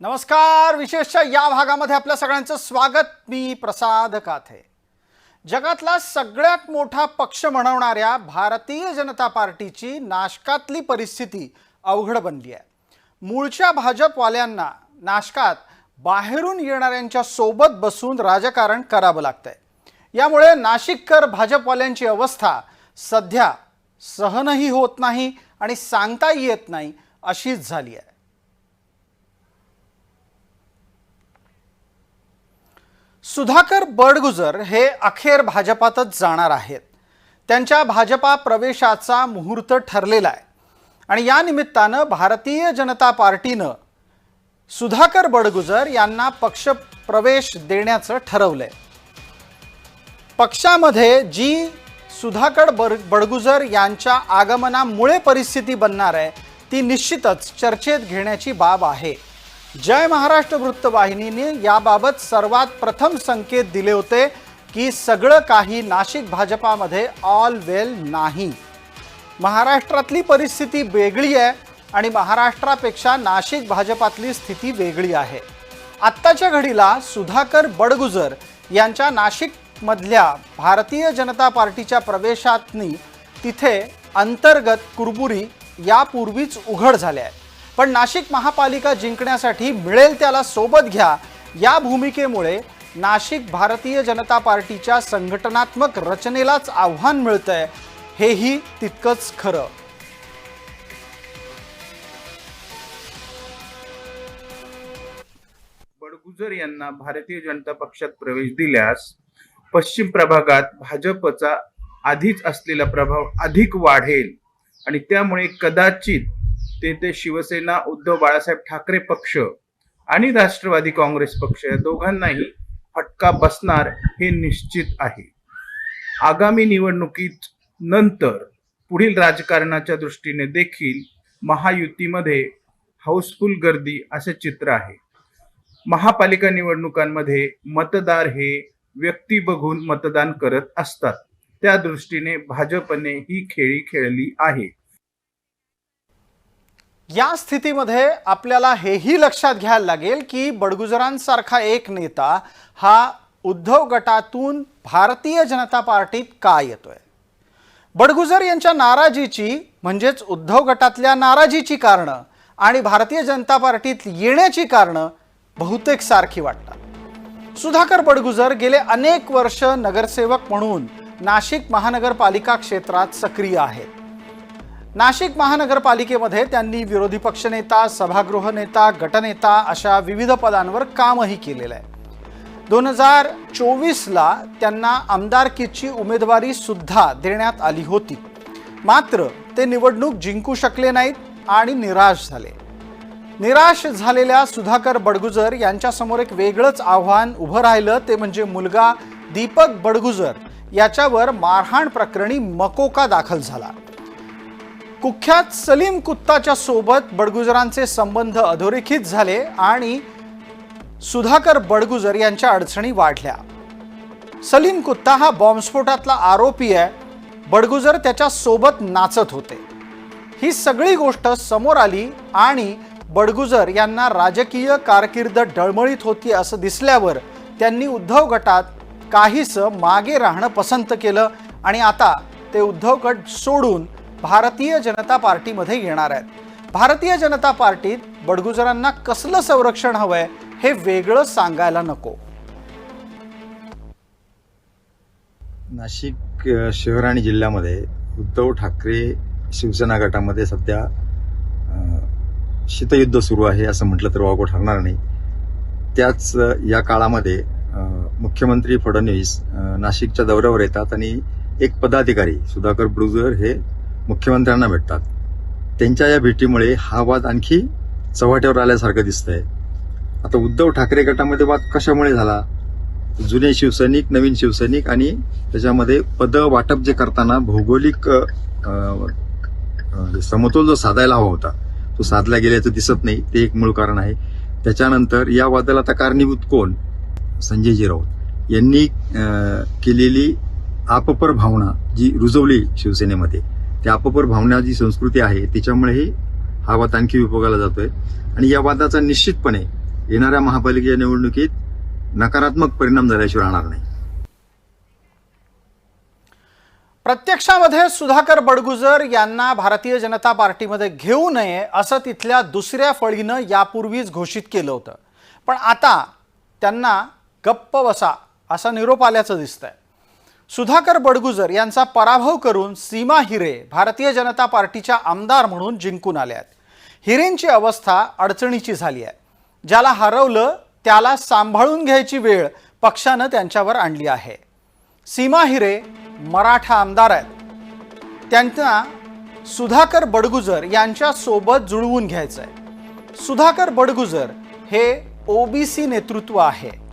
नमस्कार विशेषच्या या भागामध्ये आपल्या सगळ्यांचं स्वागत. मी प्रसाद काथे. जगातला सगळ्यात मोठा पक्ष म्हणवणाऱ्या भारतीय जनता पार्टीची नाशकातली परिस्थिती अवघड बनली आहे. मूळच्या भाजपवाल्यांना नाशकात बाहेरून येणाऱ्यांच्या सोबत बसून राजकारण करावं लागतंय. यामुळे नाशिककर भाजपवाल्यांची अवस्था सध्या सहनही होत नाही आणि सांगताही येत नाही अशीच झाली आहे. सुधाकर बडगुजर हे अखेर भाजपातच जाणार आहेत. त्यांच्या भाजपा प्रवेशाचा मुहूर्त ठरलेला आहे. आणि या निमित्तानं भारतीय जनता पार्टीनं सुधाकर बडगुजर यांना पक्ष प्रवेश देण्याचं ठरवलंय. पक्षामध्ये जी सुधाकर बड बडगुजर यांच्या आगमनामुळे परिस्थिती बनणार आहे ती निश्चितच चर्चेत घेण्याची बाब आहे. जय महाराष्ट्र वृत्तवाहिनीने याबाबत सर्वात प्रथम संकेत दिले होते की सगळं काही नाशिक भाजपामध्ये ऑल वेल नाही. महाराष्ट्रातली परिस्थिती वेगळी आहे आणि महाराष्ट्रापेक्षा नाशिक भाजपातली स्थिती वेगळी आहे. आत्ताच्या घडीला सुधाकर बडगुजर यांच्या नाशिकमधल्या भारतीय जनता पार्टीच्या प्रवेशातनी तिथे अंतर्गत कुरबुरी यापूर्वीच उघड झाल्या आहेत. पण नाशिक महापालिका जिंकण्यासाठी मिळेल त्याला सोबत घ्या. या भूमिकेमुळे नाशिक भारतीय जनता पार्टीच्या संघटनात्मक रचनेलाच आव्हान मिळतंय. हेही तितकंच खरं. बडगुजर यांना भारतीय जनता पक्षात प्रवेश दिल्यास पश्चिम प्रभागात भाजपचा आधीच असलेला प्रभाव अधिक वाढेल आणि त्यामुळे कदाचित तेथे शिवसेना उद्धव बाळासाहेब ठाकरे पक्ष आणि राष्ट्रवादी काँग्रेस पक्ष या दोघांनाही फटका बसणार हे निश्चित आहे. आगामी निवडणुकीत नंतर पुढील राजकारणाच्या दृष्टीने देखील महायुतीमध्ये हाऊसफुल गर्दी असे चित्र आहे. महापालिका निवडणुकांमध्ये मतदार हे व्यक्ती बघून मतदान करत असतात. त्या दृष्टीने भाजपने ही खेळी खेळली आहे. या स्थितीमध्ये आपल्याला हेही लक्षात घ्यायला लागेल की बडगुजरांसारखा एक नेता हा उद्धव गटातून भारतीय जनता पार्टीत का येतोय? बडगुजर यांच्या नाराजीची म्हणजेच उद्धव गटातल्या नाराजीची कारणं आणि भारतीय जनता पार्टीत येण्याची कारणं बहुतेक सारखी वाटतात. सुधाकर बडगुजर गेले अनेक वर्ष नगरसेवक म्हणून नाशिक महानगरपालिका क्षेत्रात सक्रिय आहेत. नाशिक महानगरपालिकेमध्ये त्यांनी विरोधी पक्षनेता सभागृह नेता गटनेता अशा विविध पदांवर कामही केलेलं आहे. दोन हजार चोवीसला त्यांना आमदारकीची उमेदवारी सुद्धा देण्यात आली होती. मात्र ते निवडणूक जिंकू शकले नाहीत आणि निराश झाले. निराश झालेल्या सुधाकर बडगुजर यांच्यासमोर एक वेगळंच आव्हान उभं राहिलं ते म्हणजे मुलगा दीपक बडगुजर याच्यावर मारहाण प्रकरणी मकोका दाखल झाला. कुख्यात सलीम कुत्ताच्या सोबत बडगुजरांचे संबंध अधोरेखित झाले आणि सुधाकर बडगुजर यांच्या अडचणी वाढल्या. सलीम कुत्ता हा बॉम्बस्फोटातला आरोपी आहे. बडगुजर त्याच्या सोबत नाचत होते. ही सगळी गोष्ट समोर आली आणि बडगुजर यांना राजकीय कारकीर्द डळमळीत होती असं दिसल्यावर त्यांनी उद्धव गटात काहीसं मागे राहणं पसंत केलं आणि आता ते उद्धव गट सोडून भारतीय जनता पार्टीमध्ये येणार आहेत. भारतीय जनता पार्टीत बडगुजरांना कसलं संरक्षण हवंय हे वेगळं सांगायला नको. नाशिक शहर आणि जिल्ह्यामध्ये उद्धव ठाकरे शिवसेना गटामध्ये सध्या शीतयुद्ध सुरू आहे असं म्हटलं तर वागो ठरणार नाही. त्याच या काळामध्ये मुख्यमंत्री फडणवीस नाशिकच्या दौऱ्यावर येतात आणि एक पदाधिकारी सुधाकर ब्रुजर हे मुख्यमंत्र्यांना भेटतात. त्यांच्या या भेटीमुळे हा वाद आणखी चव्हाट्यावर आल्यासारखं दिसतंय. आता उद्धव ठाकरे गटामध्ये वाद कशामुळे झाला? जुने शिवसैनिक नवीन शिवसैनिक आणि त्याच्यामध्ये पद वाटप जे करताना भौगोलिक म्हणजे समतोल जो साधायला हवा होता तो साधला गेल्याचं दिसत नाही. ते एक मूळ कारण आहे. त्याच्यानंतर या वादाला आता कारणीभूत कोण? संजयजी राऊत यांनी केलेली आपपर भावना जी रुजवली शिवसेनेमध्ये त्या आपपर भावना जी संस्कृती आहे त्याच्यामुळेही हा वाद आणखी विभोगाला जातोय. आणि या वादाचा निश्चितपणे येणाऱ्या महापालिकेच्या निवडणुकीत नकारात्मक परिणाम झाल्याशिवाय राहणार नाही. प्रत्यक्षामध्ये सुधाकर बडगुजर यांना भारतीय जनता पार्टीमध्ये घेऊ नये असं तिथल्या दुसऱ्या फळीनं यापूर्वीच घोषित केलं होतं. पण आता त्यांना गप्प बसा असा निरोप आल्याचं दिसतंय. सुधाकर बडगुजर यांचा पराभव करून सीमा हिरे भारतीय जनता पार्टीच्या आमदार म्हणून जिंकून आल्या आहेत. हिरेंची अवस्था अडचणीची झाली आहे. ज्याला हरवलं त्याला सांभाळून घ्यायची वेळ पक्षानं त्यांच्यावर आणली आहे. सीमा हिरे मराठा आमदार आहेत. त्यांना सुधाकर बडगुजर यांच्यासोबत जुळवून घ्यायचं आहे सुधाकर बडगुजर हे ओबीसी नेतृत्व आहे.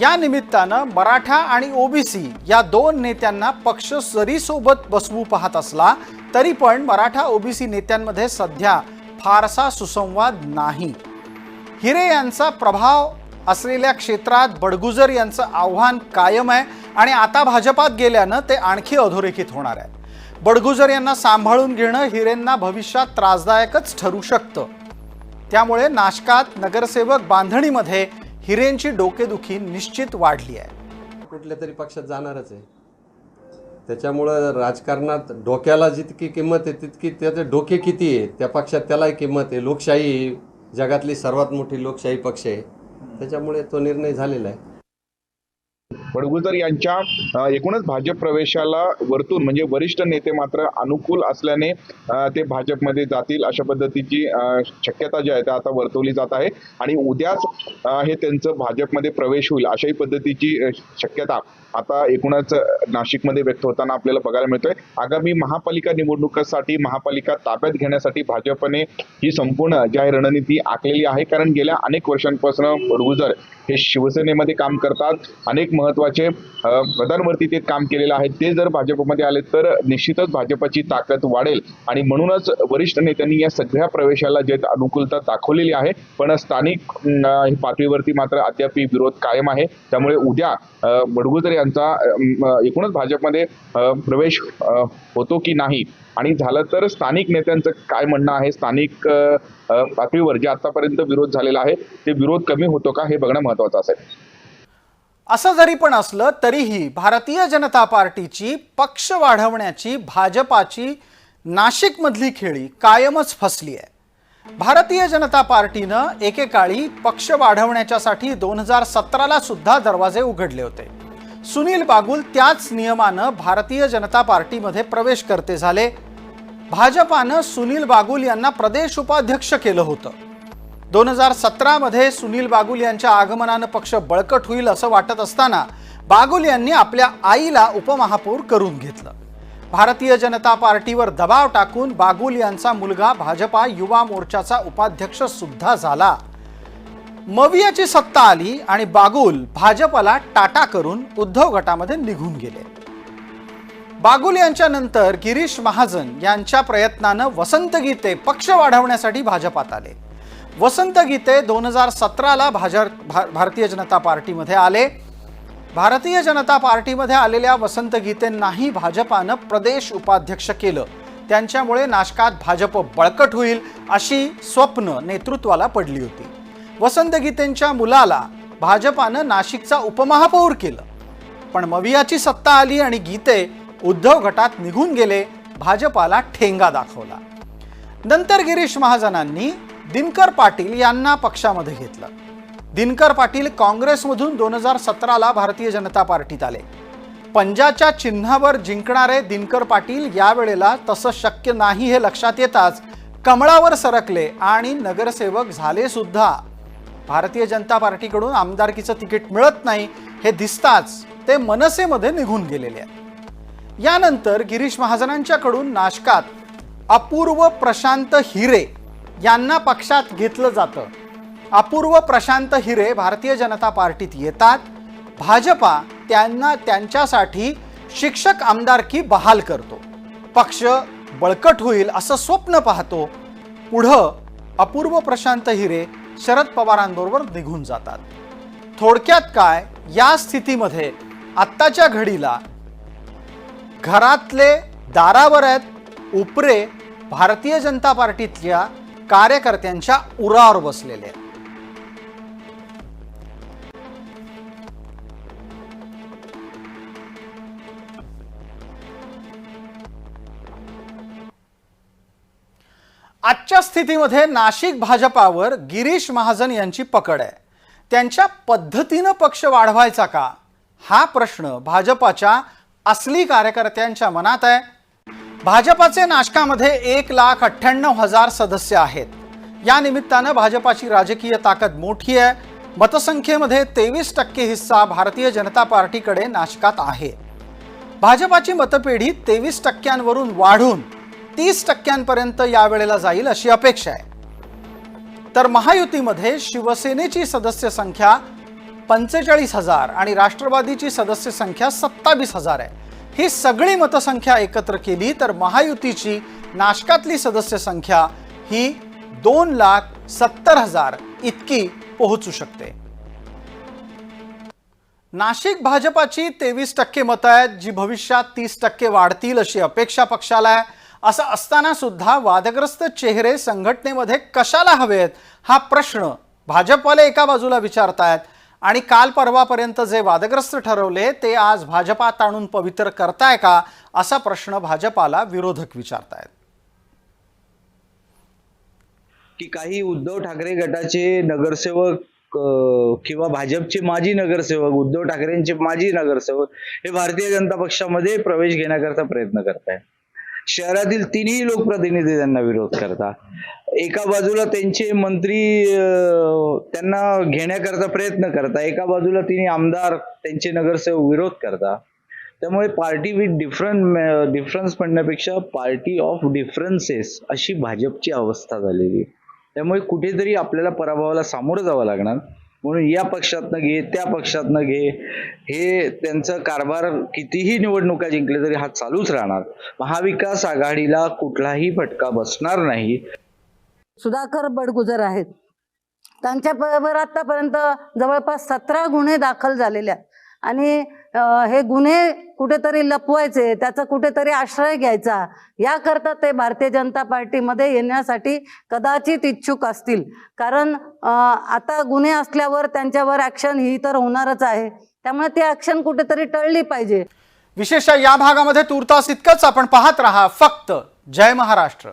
या निमित्तानं मराठा आणि ओबीसी या दोन नेत्यांना पक्ष जरीसोबत बसवू पाहत असला तरी पण मराठा ओबीसी नेत्यांमध्ये सध्या फारसा सुसंवाद नाही. हिरे यांचा प्रभाव असलेल्या क्षेत्रात बडगुजर यांचं आव्हान कायम आहे आणि आता भाजपात गेल्यानं ते आणखी अधोरेखित होणार आहे बडगुजर यांना सांभाळून घेणं हिरेंना भविष्यात त्रासदायकच ठरू शकतं. त्यामुळे नाशकात नगरसेवक बांधणीमध्ये हिरेंची डोकेदुखी निश्चित वाढली आहे. कुठल्या तरी पक्षात जाणारच आहे. त्याच्यामुळं राजकारणात डोक्याला जितकी किंमत आहे तितकी त्याचे डोके किती आहे त्या पक्षात त्यालाही किंमत आहे. लोकशाही जगातली सर्वात मोठी लोकशाही पक्ष आहे. त्याच्यामुळे तो निर्णय झालेला आहे. बडगुजर यांच्या एकूणच भाजप प्रवेशाला वरतून म्हणजे वरिष्ठ नेते मात्र अनुकूल असल्याने ते भाजपमध्ये जातील अशा पद्धतीची शक्यता जी आहे त्या आता वर्तवली जात आहे. आणि उद्याच हे त्यांचं भाजपमध्ये प्रवेश होईल अशाही पद्धतीची शक्यता आता एकूणच नाशिकमध्ये व्यक्त होताना आपल्याला बघायला मिळतोय. आगामी महापालिका निवडणुकीसाठी महापालिका ताब्यात घेण्यासाठी भाजपने ही संपूर्ण जी आहे रणनीती आखलेली आहे. कारण गेल्या अनेक वर्षांपासून बडगुजर हे शिवसेनेमध्ये काम करतात. अनेक महत्त्वाचे अ, पदांवरती ते काम केलेलं आहे. ते जर भाजपमध्ये आले तर निश्चितच भाजपची ताकद वाढेल. आणि म्हणूनच वरिष्ठ नेत्यांनी या सगळ्या प्रवेशाला जे अनुकूलता दाखवलेली आहे पण स्थानिक पातळीवरती मात्र अद्याप विरोध कायम आहे. त्यामुळे उद्या बडगुजर यांचा एकूणच भाजपमध्ये प्रवेश होतो की नाही आणि झालं तर स्थानिक नेत्यांचं काय म्हणणं आहे? स्थानिक पातळीवर जे आतापर्यंत विरोध झालेला आहे ते विरोध कमी होतो का? हे बघणं महत्वाचं असेल. असं जरी पण असलं तरीही भारतीय जनता पार्टीची पक्ष वाढवण्याची भाजपाची नाशिकमधली खेळी कायमच फसली आहे. भारतीय जनता पार्टीनं एकेकाळी पक्ष वाढवण्याच्यासाठी दोन हजार सतराला सुद्धा दरवाजे उघडले होते. सुनील बागुल त्याच नियमानं भारतीय जनता पार्टीमध्ये प्रवेश करते झाले. भाजपानं सुनील बागुल यांना प्रदेश उपाध्यक्ष केलं होतं. दोन हजार सतरामध्ये सुनील बागुल यांच्या आगमनानं पक्ष बळकट होईल असं वाटत असताना बागुल यांनी आपल्या आईला उपमहापौर करून घेतलं. भारतीय जनता पार्टीवर दबाव टाकून बागुल यांचा मुलगा भाजपा युवा मोर्चाचा उपाध्यक्ष सुद्धा झाला. मवियाची सत्ता आली आणि बागुल भाजपला टाटा करून उद्धव गटामध्ये निघून गेले. बागुल यांच्यानंतर गिरीश महाजन यांच्या प्रयत्नानं वसंत गीते पक्ष वाढवण्यासाठी भाजपात आले. वसंत गीते दोन हजार सतराला भाजप भा भारतीय जनता पार्टीमध्ये आले. भारतीय जनता पार्टीमध्ये आलेल्या वसंत गीतेंनाही भाजपानं प्रदेश उपाध्यक्ष केलं. त्यांच्यामुळे नाशकात भाजप बळकट होईल अशी स्वप्न नेतृत्वाला पडली होती. वसंत गीतेंच्या मुलाला भाजपानं नाशिकचा उपमहापौर केलं. पण मवियाची सत्ता आली आणि गीते उद्धव गटात निघून गेले भाजपाला ठेंगा दाखवला. नंतर गिरीश महाजनांनी दिनकर पाटील यांना पक्षामध्ये घेतलं. दिनकर पाटील काँग्रेसमधून दोन हजार सतराला भारतीय जनता पार्टीत आले. पंजाच्या चिन्हावर जिंकणारे दिनकर पाटील यावेळेला तसं शक्य नाही हे लक्षात येताच कमळावर सरकले आणि नगरसेवक झाले सुद्धा. भारतीय जनता पार्टीकडून आमदारकीचं तिकीट मिळत नाही हे दिसताच ते मनसेमध्ये निघून गेलेले आहेत. यानंतर गिरीश महाजनांच्याकडून नाशकात अपूर्व प्रशांत हिरे यांना पक्षात घेतलं जातं. अपूर्व प्रशांत हिरे भारतीय जनता पार्टीत येतात. भाजपा त्यांना त्यांच्यासाठी शिक्षक आमदारकी बहाल करतो. पक्ष बळकट होईल असं स्वप्न पाहतो. पुढं अपूर्व प्रशांत हिरे शरद पवारांबरोबर निघून जातात. थोडक्यात काय? या स्थितीमध्ये आत्ताच्या घडीला घरातले दारावर आहेत उपरे भारतीय जनता पार्टीतल्या कार्यकर्त्यांच्या उरावर बसलेले आहेत. आजच्या स्थितीमध्ये नाशिक भाजपावर गिरीश महाजन यांची पकड आहे. त्यांच्या पद्धतीनं पक्ष वाढवायचा का? हा प्रश्न भाजपाच्या असली कार्यकर्त्यांच्या मनात आहे. भाजपाचे नाशकामध्ये एक लाख अठ्ठ्याण्णव हजार सदस्य आहेत. या निमित्तानं भाजपाची राजकीय ताकद मोठी आहे. मतसंख्येमध्ये तेवीस टक्के हिस्सा भारतीय जनता पार्टीकडे नाशकात आहे. भाजपाची मतपेढी तेवीस टक्क्यांवरून वाढून तीस टक्क्यांपर्यंत यावेळेला जाईल अशी अपेक्षा आहे. तर महायुतीमध्ये शिवसेनेची सदस्य संख्या पंचेचाळीस हजार आणि राष्ट्रवादीची सदस्य संख्या सत्तावीस हजार आहे. ही सगळी मतसंख्या एकत्र केली तर महायुतीची नाशकातली सदस्य संख्या ही दोन लाख सत्तर हजार इतकी पोहोचू शकते. नाशिक भाजपाची तेवीस टक्के मतं आहेत जी भविष्यात तीस टक्के वाढतील अशी अपेक्षा पक्षाला आहे. असं असताना सुद्धा वादग्रस्त चेहरे संघटनेमध्ये कशाला हवेत हा प्रश्न भाजपवाले एका बाजूला विचारतायत. आणि काल परवापर्यंत जे वादग्रस्त ठरवले ते आज भाजपात आणून पवित्र करताय का असा प्रश्न भाजपाला विरोधक विचारतायत. की काही उद्धव ठाकरे गटाचे नगरसेवक किंवा भाजपचे माजी नगरसेवक उद्धव ठाकरेंचे माजी नगरसेवक हे भारतीय जनता पक्षामध्ये प्रवेश घेण्याकरता प्रयत्न करत आहेत शहरातील तिन्ही लोकप्रतिनिधी त्यांना विरोध करतात. एका बाजूला त्यांचे मंत्री त्यांना घेण्याकरता प्रयत्न करता एका बाजूला तिन्ही आमदार त्यांचे नगरसेवक विरोध करता त्यामुळे पार्टी विथ डिफरंट डिफरन्स म्हणण्यापेक्षा पार्टी ऑफ डिफरन्सेस अशी भाजपची अवस्था झालेली त्यामुळे कुठेतरी आपल्याला पराभवाला सामोरं जावं लागणार. म्हणून या पक्षातनं घे त्या पक्षातनं घे. हे त्यांचं कारभार कितीही निवडणुका जिंकले तरी हा चालूच राहणार. महाविकास आघाडीला कुठलाही फटका बसणार नाही. सुधाकर बडगुजर आहेत. त्यांच्या बरोबर आतापर्यंत जवळपास सतरा गुन्हे दाखल झालेले आहेत. आणि हे गुन्हे कुठेतरी लपवायचे त्याचा कुठेतरी आश्रय घ्यायचा याकरता ते भारतीय जनता पार्टीमध्ये येण्यासाठी कदाचित इच्छुक असतील. कारण आता गुन्हे असल्यावर त्यांच्यावर ॲक्शन ही तर होणारच आहे. त्यामुळे ती ॲक्शन कुठेतरी टळली पाहिजे. विशेषतः या भागामध्ये तुर्तास इतकंच आपण पाहत राहा. फक्त जय महाराष्ट्र.